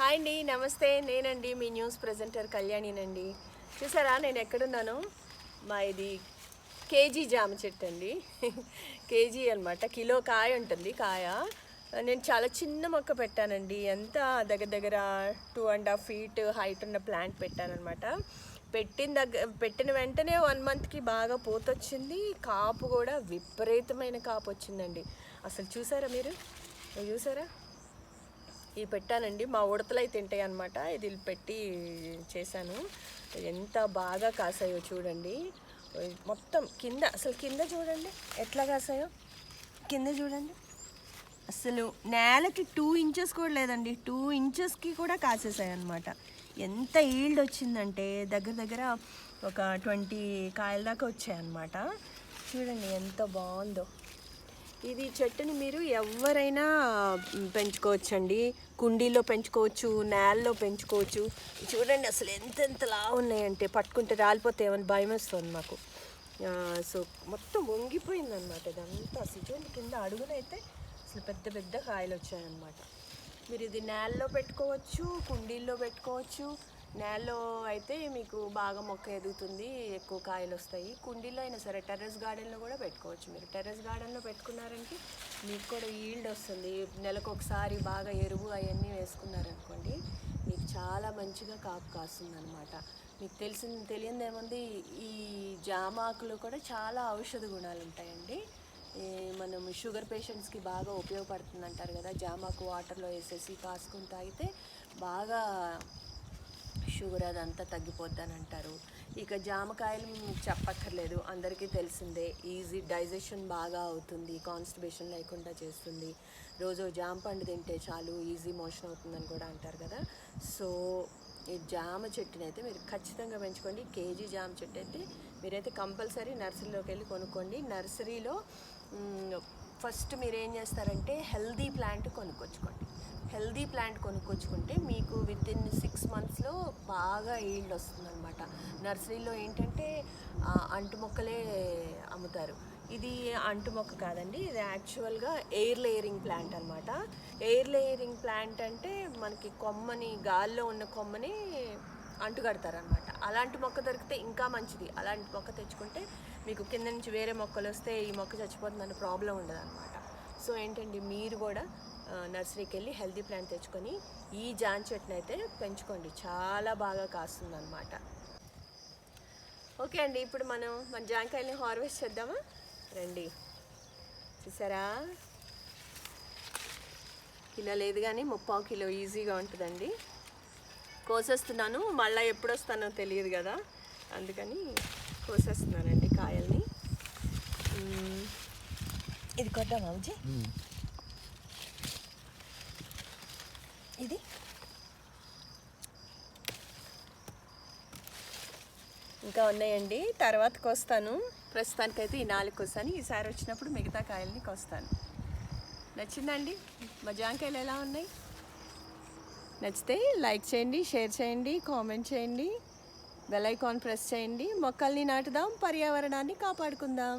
Hi అండి నమస్తే. నేనండి మీ న్యూస్ ప్రజెంటర్ కళ్యాణినండి. చూసారా నేను ఎక్కడున్నాను? మా ఇది కేజీ జామ చెట్టు అండి. కేజీ అనమాట కిలో కాయ ఉంటుంది కాయ. నేను చాలా చిన్న మొక్క పెట్టానండి. ఎంత దగ్గర దగ్గర two and half feet height ఉన్న ప్లాంట్ పెట్టానమాట పెట్టిన దగ్గర పెట్టిన వెంటనే వన్ మంత్కి బాగా పూతొచ్చింది. కాపు కూడా విపరీతమైన కాపు వచ్చిందండి. అసలు చూసారా మీరు చూసారా? ఇవి పెట్టానండి మా ఉడతలు అయితే తింటాయి అనమాట ఇది పెట్టి చేశాను. ఎంత బాగా కాసాయో చూడండి. మొత్తం కింద అసలు కింద చూడండి. ఎట్లా కాసాయో? కింద చూడండి. అసలు నేలకి టూ ఇంచెస్ కూడా లేదండి. టూ ఇంచెస్కి కూడా కాసేసాయి అనమాట ఎంత ఈల్డ్ వచ్చిందంటే దగ్గర దగ్గర ఒక ట్వంటీ కాయల దాకా వచ్చాయన్నమాట చూడండి ఎంత బాగుందో. ఇది చెట్టుని మీరు ఎవరైనా పెంచుకోవచ్చండి. కుండీలో పెంచుకోవచ్చు నేలలో పెంచుకోవచ్చు. చూడండి అసలు ఎంతెంతలా ఉన్నాయంటే పట్టుకుంటే రాలిపోతాయేమని భయం వేస్తుంది మాకు. సో మొత్తం వంగిపోయింది అనమాట ఇదంతా. అసలు చూడండి కింద అడుగునైతే అసలు పెద్ద పెద్ద కాయలు వచ్చాయన్నమాట. మీరు ఇది నేలలో పెట్టుకోవచ్చు కుండీల్లో పెట్టుకోవచ్చు నేలలో అయితే మీకు బాగా మొక్క ఎదుగుతుంది ఎక్కువ కాయలు వస్తాయి. కుండీలో అయినా సరే టెర్రస్ గార్డెన్లో కూడా పెట్టుకోవచ్చు మీరు. టెర్రస్ గార్డెన్లో పెట్టుకున్నారంటే మీకు కూడా ఈల్డ్ వస్తుంది. నెలకు ఒకసారి బాగా ఎరువు అవన్నీ వేసుకున్నారనుకోండి మీకు చాలా మంచిగా కాపు కాస్తుంది అనమాట మీకు తెలిసిన తెలియదు ఏముంది? ఈ జామాకులు కూడా చాలా ఔషధ గుణాలు ఉంటాయండి. మనం షుగర్ పేషెంట్స్కి బాగా ఉపయోగపడుతుంది అంటారు కదా జామాకు వాటర్లో వేసేసి కాసుకుని తాగితే బాగా షుగర్ అదంతా తగ్గిపోద్ది అని అంటారు. ఇక జామకాయలు చెప్పక్కర్లేదు. అందరికీ తెలిసిందే ఈజీ డైజెషన్ బాగా అవుతుంది కాన్స్టిబేషన్ లేకుండా చేస్తుంది. రోజు జామ పండు తింటే చాలు ఈజీ మోషన్ అవుతుందని కూడా అంటారు కదా. సో ఈ జామ చెట్టుని అయితే మీరు ఖచ్చితంగా పెంచుకోండి. కేజీ జామ చెట్టు అయితే మీరైతే కంపల్సరీ నర్సరీలోకి వెళ్ళి కొనుక్కోండి. నర్సరీలో ఫస్ట్ మీరు ఏం చేస్తారంటే హెల్దీ ప్లాంట్ కొనుక్కొచ్చుకోండి. హెల్దీ ప్లాంట్ కొనుక్కొచ్చుకుంటే మీకు విత్ ఇన్ బాగా ఈల్డ్ వస్తుందన్నమాట నర్సరీలో ఏంటంటే అంటు మొక్కలే అమ్ముతారు. ఇది అంటు మొక్క కాదండి ఇది యాక్చువల్గా ఎయిర్ లేయరింగ్ ప్లాంట్ అనమాట ఎయిర్ లేయరింగ్ ప్లాంట్ అంటే మనకి కొమ్మని గాల్లో ఉన్న కొమ్మని అంటుకడతారనమాట అలాంటి మొక్క దొరికితే ఇంకా మంచిది. అలాంటి మొక్క తెచ్చుకుంటే మీకు కింద నుంచి వేరే మొక్కలు వస్తే ఈ మొక్క చచ్చిపోతుందన్న ప్రాబ్లం ఉండదు అనమాట సో ఏంటండి మీరు కూడా నర్సరీకి వెళ్ళి హెల్దీ ప్లాంట్ తెచ్చుకొని ఈ జాన్ చెట్టును అయితే పెంచుకోండి. చాలా బాగా కాస్తుంది అనమాట ఓకే అండి ఇప్పుడు మనం మన జాంకాయల్ని హార్వెస్ట్ చేద్దామా? రండి. చూసారా? కిలో లేదు కానీ ముప్పావు కిలో ఈజీగా ఉంటుందండి. కోసేస్తున్నాను మళ్ళీ ఎప్పుడు వస్తానో తెలియదు కదా. అందుకని కోసేస్తున్నానండి కాయల్ని. ఇది కొద్దామా విజయ్ ఇది? ఇంకా ఉన్నాయండి. తర్వాత కోస్తాను. ప్రస్తుతానికైతే ఈ నాలుగు కోస్తాను ఈసారి వచ్చినప్పుడు మిగతా కాయల్ని కోస్తాను. నచ్చిందండి? మా జాంకాయలు ఎలా ఉన్నాయి? నచ్చితే లైక్ చేయండి షేర్ చేయండి కామెంట్ చేయండి. బెల్ ఐకాన్ ప్రెస్ చేయండి. మొక్కల్ని నాటుదాం పర్యావరణాన్ని కాపాడుకుందాం.